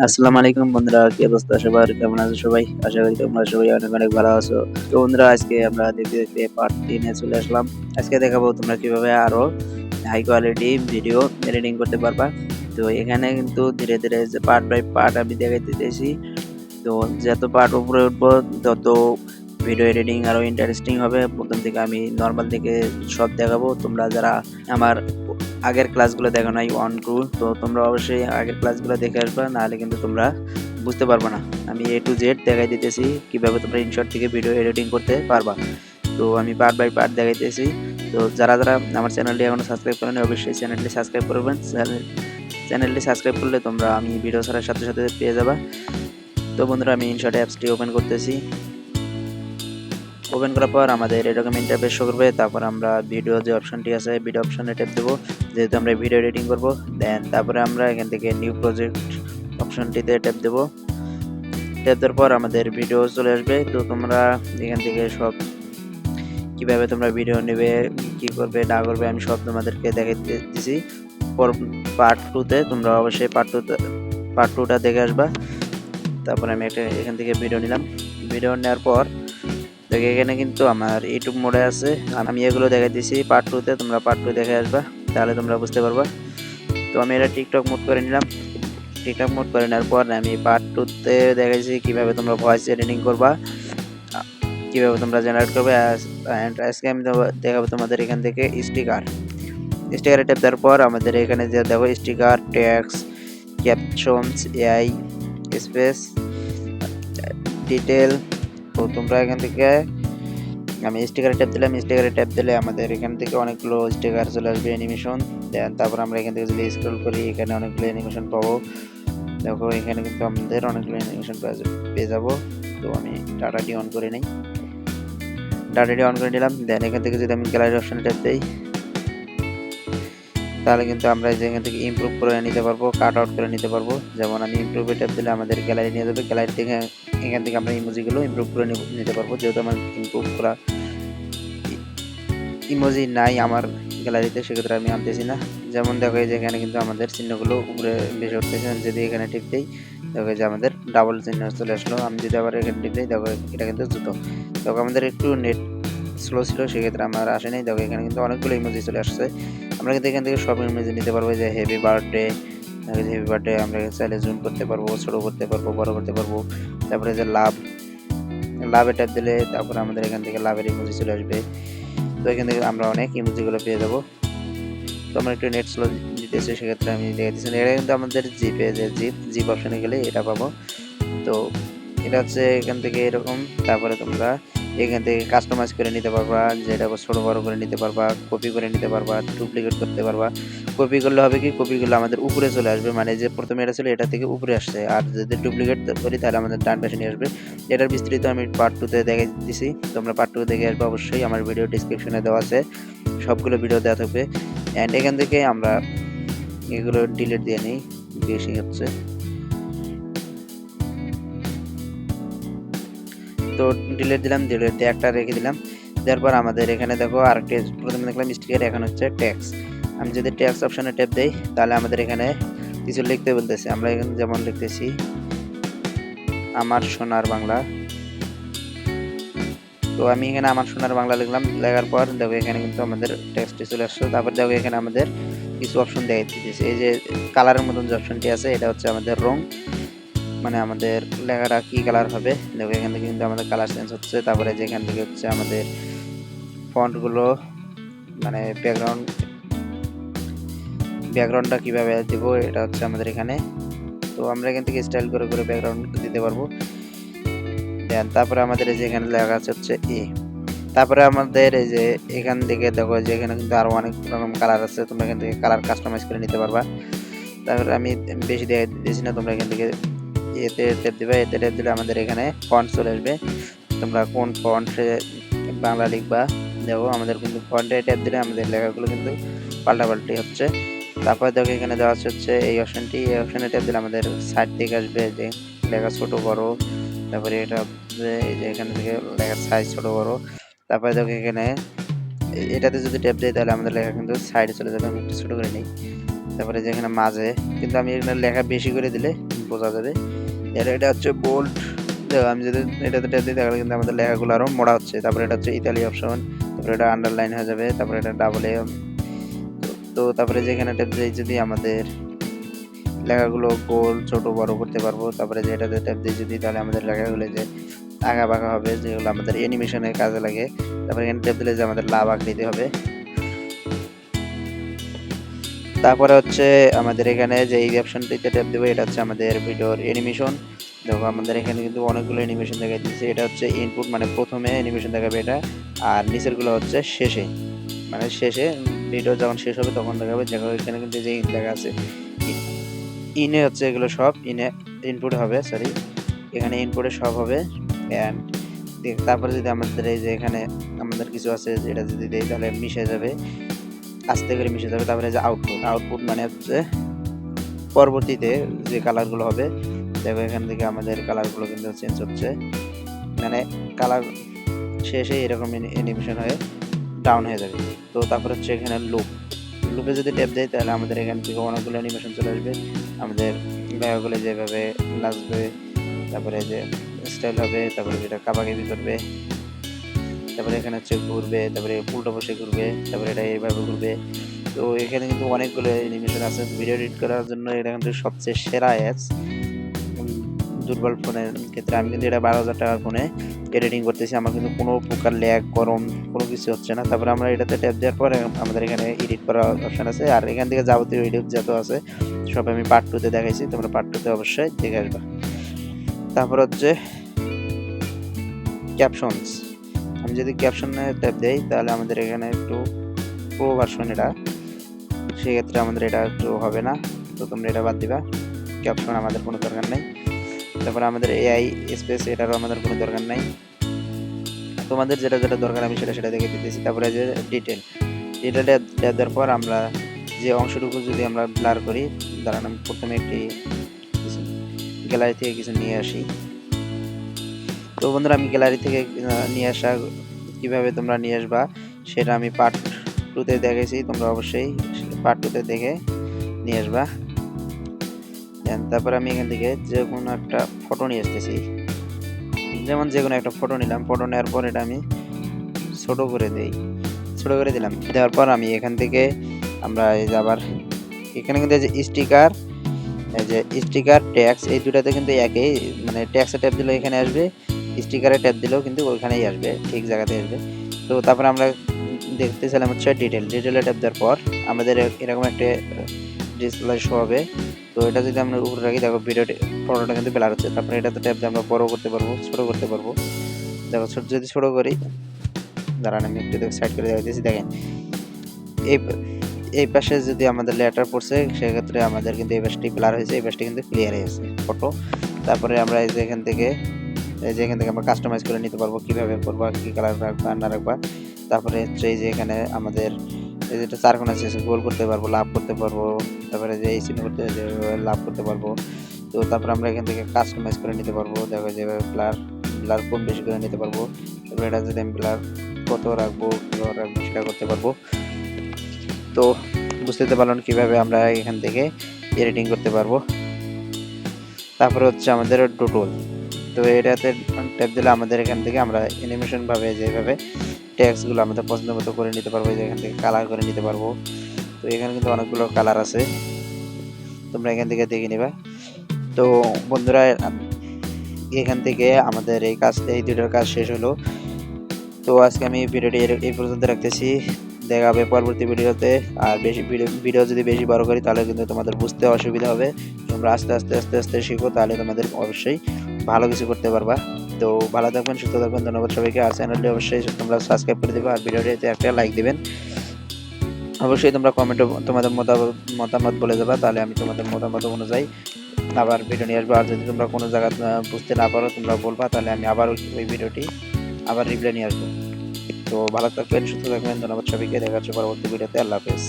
আসসালামু আলাইকুম বন্ধুরা, কি অবস্থা সবার? কেমন আছো সবাই? আশা করি তোমরা সবাই অনেক অনেক ভালো আছো। তো বন্ধুরা, আজকে আমরা দেখতে দেখতে পার্ট টেনে চলে আসলাম। আজকে দেখাবো তোমরা কীভাবে আরও হাই কোয়ালিটি ভিডিও এডিটিং করতে পারবা। তো এখানে কিন্তু ধীরে ধীরে যে পার্ট বাই পার্ট আমি দেখাইতে চাইছি। তো যত পার্ট উপরে উঠবো, তত ভিডিও এডিটিং আরও ইন্টারেস্টিং হবে। প্রথম থেকে আমি নর্মাল থেকে সব দেখাবো। তোমরা যারা আমার আগের ক্লাসগুলো দেখো নাই ওয়ান টু তো তোমরা অবশ্যই আগের ক্লাসগুলো দেখে আসবা, নাহলে কিন্তু তোমরা বুঝতে পারবে না। আমি এ টু জেড দেখাই দিতেছি, কীভাবে তোমরা ইনশর্ট থেকে ভিডিও এডিটিং করতে পারবা। তো আমি পার্ট বাই পার্ট দেখাইতেছি। তো যারা যারা আমার চ্যানেলটি এখনও সাবস্ক্রাইব করেন, অবশ্যই চ্যানেলটি সাবস্ক্রাইব করবেন চ্যানেলটি সাবস্ক্রাইব করলে তোমরা আমি ভিডিও ছাড়ার সাথে সাথে পেয়ে যাবা। তো বন্ধুরা, আমি ইনশর্ট অ্যাপসটি ওপেন করতেছি। ওপেন করার পর আমাদের এরকম ইন্টারফেস শো করবে। তারপর আমরা ভিডিও যে অপশনটি আছে ভিডিও অপশনে ট্যাপ দেবো। যেহেতু আমরা ভিডিও এডিটিং করব দেন তারপরে আমরা এখান থেকে নিউ প্রজেক্ট অপশনটিতে ট্যাপ দেবো। ট্যাপ দেওয়ার পর আমাদের ভিডিও চলে আসবে। তো তোমরা এখান থেকে সব কীভাবে তোমরা ভিডিও নেবে, কি করবে, না করবে, আমি সব তোমাদেরকে দেখাতে দিছি। পর পার্ট টুতে তোমরা অবশ্যই পার্ট টুতে পার্ট টুটা দেখে আসবা। তারপরে আমি একটা এখান থেকে ভিডিও নিলাম। ভিডিও নেওয়ার পর দেখো এখানে কিন্তু আমার ইউটিউব মোডে আছে আমি এগুলো দেখাই দিছি পার্ট টুতে তোমরা পার্ট টু দেখে আসবা, তাহলে তোমরা বুঝতে পারবা। তো আমি এটা টিকটক মোড করে নিলাম। টিকটক মোড করে নেওয়ার পর আমি পার্ট টুতে দেখাইছি কীভাবে তোমরা ভয়েস এডিটিং করবা, কীভাবে তোমরা জেনারেট করবে আজকে আমি দেখাবো তোমাদের এখান থেকে স্টিকার স্টিকারে ট্যাপ দেওয়ার পর আমাদের এখানে যে দেখো sticker text captions AI space detail তো তোমরা এখান থেকে, আমি স্টিকারে ট্যাপ দিলাম স্টিকারে ট্যাপ দিলে আমাদের এখান থেকে অনেকগুলো স্টিকার চলে আসবে অ্যানিমেশন দেন তারপর আমরা এখান থেকে যদি স্ক্রল করি, এখানে অনেকগুলো অ্যানিমেশন পাবো। দেখো, এখানে কিন্তু আমাদের অনেকগুলো অ্যানিমেশন পেয়ে যাব তো আমি ডাটাটি অন করে নিই। ডাটাটি অন করে নিলাম। দেন এখান থেকে যদি আমি গ্যালারি অপশানে ট্যাপ দিই তাহলে কিন্তু আমরা যে এখান থেকে ইমপ্রুভ করে নিতে পারব কাট আউট করে নিতে পারব। যেমন আমি ইমপ্রুভে ট্যাপ দিলে আমাদের গ্যালারি নিয়ে যাবে গ্যালারি থেকে এখান থেকে আমরা ইমোজিগুলো ইমপ্রুভ করে নিতে পারব। যেহেতু আমার ইমপ্রুভ করা ইমোজি নাই আমার গ্যালারিতে সেক্ষেত্রে আমি আনতেছি না। যেমন দেখো যে এখানে কিন্তু আমাদের চিহ্নগুলো উপরে বেশি উঠতেছে যদি এখানে টিপ দিই, দেখো যে আমাদের ডাবল চিহ্ন চলে আসলো। আমি যদি আবার এখানে টিপ দিই, দেখো এটা কিন্তু জুতো। দেখো আমাদের একটু নেট স্লো ছিল, সেক্ষেত্রে আমার আসেনি দেখো এখানে কিন্তু অনেকগুলো ইমোজি চলে আসছে। আমরা কিন্তু এখান থেকে শপিং ইমোজি নিতে পারব, যে হেভি বার্থডে হেভি বার্থডে আমরা চাইলে জুম করতে পারব, ছোটো করতে পারব, বড় করতে পারব, তারপরে যে লাভ, লাভে ট্যাপ দিলে তারপরে আমাদের এখান থেকে লাভের ইমোজি চলে আসবে। তো এখান থেকে আমরা অনেক ইমোজিগুলো পেয়ে যাব। তো আমরা একটু নেট স্লো দিতেছি সেক্ষেত্রে আমি দেখে দিচ্ছি এটা কিন্তু আমাদের জিপে যে জিপ জিপ অপশানে গেলে এটা পাবো। তো এটা হচ্ছে এখান থেকে এরকম, তারপরে তোমরা এখান থেকে কাস্টমাইজ করে নিতে পারবা, যেটা ছোটো বড় করে নিতে পারবা কপি করে নিতে পারবা ডুপ্লিকেট করতে পারবা। কপি করলে হবে কি? কপিগুলো আমাদের উপরে চলে আসবে মানে যে প্রথমে এটা ছিল এটা থেকে উপরে আসছে। আর যদি ডুপ্লিকেট করি, তাহলে আমাদের ডান পাশে নিয়ে আসবে। এটার বিস্তৃত আমি পার্ট টুতে দেখে দিছি। তোমরা পার্ট টু দেখে আসবে অবশ্যই, আমার ভিডিও ডিসক্রিপশনে দেওয়া আছে। সবগুলো ভিডিও দেওয়া থাকবে। অ্যান্ড এখান থেকে আমরা এগুলো ডিলিট দিয়ে নিই। বেশি হচ্ছে। তো ডিলিট দিলাম ডিলিট দিয়ে একটা রেখে দিলাম। দেওয়ার পর আমাদের এখানে দেখো আরেকটি প্রথমে দেখলাম স্টিকার এখন হচ্ছে ট্যাক্স আমি যদি ট্যাক্স অপশানে ট্যাপ দিই, তাহলে আমাদের এখানে কিছু লিখতে বলতেছে। আমরা এখানে যেমন লিখতেছি, আমার সোনার বাংলা। তো আমি এখানে আমার সোনার বাংলা লিখলাম, লেখার পর দেখো এখানে কিন্তু আমাদের টেক্সটটি চলে আসছে। তারপর দেখো এখানে আমাদের কিছু অপশন দেখাই দিতেছে এই যে কালারের মতন যে অপশনটি আছে, এটা হচ্ছে আমাদের রং। মানে আমাদের লেখাটা কি কালার হবে? দেখো, এখান থেকে কিন্তু আমাদের কালার চেঞ্জ হচ্ছে। তারপরে যেখান থেকে হচ্ছে আমাদের ফন্টগুলো মানে ব্যাকগ্রাউন্ড ব্যাকগ্রাউন্ডটা কীভাবে দেবো, এটা হচ্ছে আমাদের এখানে। তো আমরা এখান থেকে স্টাইল করে করে ব্যাকগ্রাউন্ড দিতে পারব। দেন তারপরে আমাদের এই যে এখানে লেখা আছে হচ্ছে এ তারপরে আমাদের এই যে এখান থেকে দেখো যে এখানে কিন্তু আরও অনেক রকম কালার আছে। তোমরা এখান থেকে কালার কাস্টমাইজ করে নিতে পারবা। তারপরে আমি বেশি দিয়ে দিয়েছি না, তোমরা এখান থেকে এতে টেপ দিবে, এতে টেপ দিলে আমাদের এখানে ফন্ট চলে আসবে। তোমরা কোন ফন্টে বাংলা লিখবা, দেখো আমাদের কিন্তু ফন্টে ট্যাপ দিলে আমাদের লেখাগুলো কিন্তু পাল্টাপাল্টি হচ্ছে। তারপরে দেখো এখানে দেওয়া হচ্ছে এই অপশনটি এই অপশানে ট্যাপ দিলে আমাদের সাইড থেকে আসবে যে লেখা ছোট বড়। তারপরে এটা এই যে এখান থেকে লেখার সাইজ ছোট বড়। তারপরে দেখো এখানে এটাতে যদি ট্যাপ দিই তাহলে আমাদের লেখা কিন্তু সাইডে চলে যাবে, আমি একটু ছোট করে নিই। তারপরে যেখানে মাঝে, কিন্তু আমি এখানে লেখা বেশি করে দিলে বোঝা যাবে। এর এটা হচ্ছে বোল্ড দেখো আমি যদি এটাতে দিই তাহলে কিন্তু আমাদের লেখাগুলো আরও মোড়া হচ্ছে। তারপরে এটা হচ্ছে ইতালি অপশন তারপরে এটা আন্ডারলাইন হয়ে যাবে, তারপরে এটা ডাবল এ তো তারপরে যেখানে ট্যাপ দিই যদি আমাদের লেখাগুলো গোল ছোট, বড় করতে পারব, তারপরে যে এটাতে ট্যাপ দিই যদি, তাহলে আমাদের লেখাগুলো যে আঁকা বাঁকা হবে, যেগুলো আমাদের অ্যানিমেশনে কাজে লাগে, তারপরে এখানে ট্যাপ দিলে যে আমাদের লাভ আকৃতি হবে। তারপরে হচ্ছে আমাদের এখানে যে এই অপশনটিতে ট্যাপ দেবো, এটা হচ্ছে আমাদের ভিডিওর অ্যানিমেশন দেখো, আমাদের এখানে কিন্তু অনেকগুলো অ্যানিমেশন দেখা দিচ্ছে এটা হচ্ছে ইনপুট মানে প্রথমে অ্যানিমেশন দেখাবে এটা, আর নিচেরগুলো হচ্ছে শেষে। মানে শেষে ভিডিও যখন শেষ হবে, তখন দেখাবে। দেখো, এখানে কিন্তু যে ইন লেখা আছে। ইনে হচ্ছে এগুলো সব ইনে ইনপুট হবে সরি এখানে ইনপুটে সব হবে অ্যান্ড তারপরে যদি আমাদের এই যে এখানে আমাদের কিছু আছে, যেটা যদি দেই, তাহলে মিশে যাবে। আস্তে করে মিশে যাবে, তারপরে যে আউটপুট আউটপুট মানে হচ্ছে পরবর্তীতে যে কালারগুলো হবে, দেখো এখান থেকে আমাদের কালারগুলো কিন্তু চেঞ্জ হচ্ছে। মানে কালার শেষে এরকম অ্যানিমেশন হয়ে ডাউন হয়ে যাবে। তো তারপর হচ্ছে এখানে লুপ লুপে যদি ট্যাপ দেয়, তাহলে আমাদের এখান থেকে অনেকগুলো অ্যানিমেশন চলে আসবে। আমাদের লেখাগুলো যেভাবে নাচবে, তারপরে যে স্টাইল হবে, তারপরে যেটা কাবাকাবি করবে তারপরে এখানে হচ্ছে ঘুরবে, তারপরে উল্টো বসে ঘুরবে, তারপরে এটা এইভাবে ঘুরবে। তো এখানে কিন্তু অনেকগুলো অ্যানিমেশন আছে। ভিডিও এডিট করার জন্য এটা কিন্তু সবচেয়ে সেরা অ্যাপস দুর্বল ফোনের ক্ষেত্রে আমি কিন্তু এটা বারো হাজার টাকার ফোনে এডিটিং করতেছি। আমার কিন্তু কোনো প্রকার ল্যাগ গরম, কোনো কিছু হচ্ছে না। তারপরে আমরা এটাতে ট্যাপ দেওয়ার পরে আমাদের এখানে এডিট করার অপশন আছে। আর এখান থেকে যাবতীয় এডিট যত আছে, সব আমি পার্ট টুতে দেখাইছি। তোমরা পার্ট টুতে অবশ্যই দেখে আসবা। তারপর হচ্ছে ক্যাপশনস আমি যদি ক্যাপশনে ট্যাপ দেই, তাহলে আমাদের এখানে একটু প্রো ভার্সন এটা। সেক্ষেত্রে আমাদের এটা একটু হবে না, তো তোমরা এটা বাদ দিবা। ক্যাপশন আমাদের কোনো দরকার নেই। তারপরে আমাদের এআই স্পেস এটারও আমাদের কোনো দরকার নাই। তোমাদের যেটা যেটা দরকার, আমি সেটা সেটা দেখে দিতেছি। তারপরে যে ডিটেল ডিটেলটা দেওয়ার পর আমরা যে অংশটুকু যদি আমরা ব্লার করি, দাঁড়ান, আমি প্রথমে একটি গ্যালারি থেকে কিছু নিয়ে আসি। তো বন্ধুরা, আমি গ্যালারি থেকে নিয়ে আসা, কীভাবে তোমরা নিয়ে আসবা সেটা আমি পার্ট টুতে দেখেছি। তোমরা অবশ্যই পার্ট টুতে দেখে নিয়ে আসবা। দেন তারপর আমি এখান থেকে যে কোনো একটা ফটো নিয়ে আসতেছি। যেমন যে কোনো একটা ফটো নিলাম। ফটো নেওয়ার পর এটা আমি ছোট করে দেই। ছোট করে দিলাম। দেওয়ার পর আমি এখান থেকে আমরা এই যে আবার এখানে কিন্তু যে স্টিকার এই যে স্টিকার ট্যাক্স এই দুটাতে কিন্তু একই মানে ট্যাক্সে ট্যাপ দিলে এখানে আসবে। স্টিকারে ট্যাপ দিলেও কিন্তু ওইখানেই আসবে, ঠিক জায়গাতে আসবে। তো তারপরে আমরা দেখতেছিলাম হচ্ছে ডিটেল ডিটেলে ট্যাপ দেওয়ার পর আমাদের এরকম একটা ডিসপ্লে শো হবে। তো এটা যদি আমরা উপরে রাখি, দেখো ভিডিওটি ফটোটা কিন্তু ব্লার হচ্ছে। তারপরে এটাতে ট্যাপ দিয়ে আমরা বড়ো করতে পারব, ছোট করতে পারব। দেখো ছোট যদি ছোট করি, দাঁড়ান আমি একটু সাইড করে দেখাইতেছি দেখেন। এই এই পাশে যদি আমাদের লেটার পড়ছে, সেক্ষেত্রে আমাদের কিন্তু এই পাশটি ব্লার হয়েছে, এই পাশটি কিন্তু ক্লিয়ার হয়েছে ফটো তারপরে আমরা এই যে এখান থেকে এই যে এখান থেকে আমরা কাস্টমাইজ করে নিতে পারব, কীভাবে করবা, কি কালার রাখবা না রাখবা তারপরে হচ্ছে এই যে এখানে আমাদের এই যেটা চার কোনা শেষে গোল করতে পারব, লাভ করতে পারব, তারপরে যে এই করতে লাভ করতে পারব, তো তারপরে আমরা এখান থেকে কাস্টমাইজ করে নিতে পারব, দেখো যেভাবে ব্লার ব্লার কম বেশি করে নিতে পারব, তারপরে এটা যদি আমি ব্লার কত রাখব রাখব, সেটা করতে পারব। তো বুঝতে পারলাম কীভাবে আমরা এখান থেকে এডিটিং করতে পারব। তারপরে হচ্ছে আমাদের টোটল তো এটাতে ট্যাপ দিলে আমাদের এখান থেকে আমরা অ্যানিমেশন ভাবে যেভাবে ট্যাক্সগুলো আমাদের পছন্দ মতো করে নিতে পারব এখান থেকে কালার করে নিতে পারব। তো এখানে কিন্তু অনেকগুলো কালার আছে। তোমরা এখান থেকে দেখে নিবা। তো বন্ধুরা এখান থেকে আমাদের এই কাজ, এই দুটোর কাজ শেষ হলো। তো আজকে আমি ভিডিওটি এই পর্যন্ত রাখতেছি। দেখা হবে পরবর্তী ভিডিওতে। আর বেশি ভিডিও যদি বেশি বড় করি, তাহলে কিন্তু তোমাদের বুঝতে অসুবিধা হবে। তোমরা আস্তে আস্তে আস্তে আস্তে শিখো, তাহলে তোমাদের অবশ্যই ভালো কিছু করতে পারবা। তো ভালো থাকবেন, সুস্থ থাকবেন, ধন্যবাদ সবাইকে। আর চ্যানেলটি অবশ্যই তোমরা সাবস্ক্রাইব করে দেবে, আর ভিডিওটিতে একটা লাইক দিবেন। অবশ্যই তোমরা কমেন্টে তোমাদের মতামত বলে যাবা তাহলে আমি তোমাদের মতামত অনুযায়ী আবার ভিডিও নিয়ে আসব। আর যদি তোমরা কোনো জায়গা বুঝতে না পারো, তোমরা বলবা, তাহলে আমি আবার ওই ভিডিওটি আবার রিপ্লাই নিয়ে আসব। তো ভালো থাকবেন সুস্থ থাকবেন ধন্যবাদ সবাইকে দেখা হচ্ছে পরবর্তী ভিডিওতে আল্লাহ হাফেজ।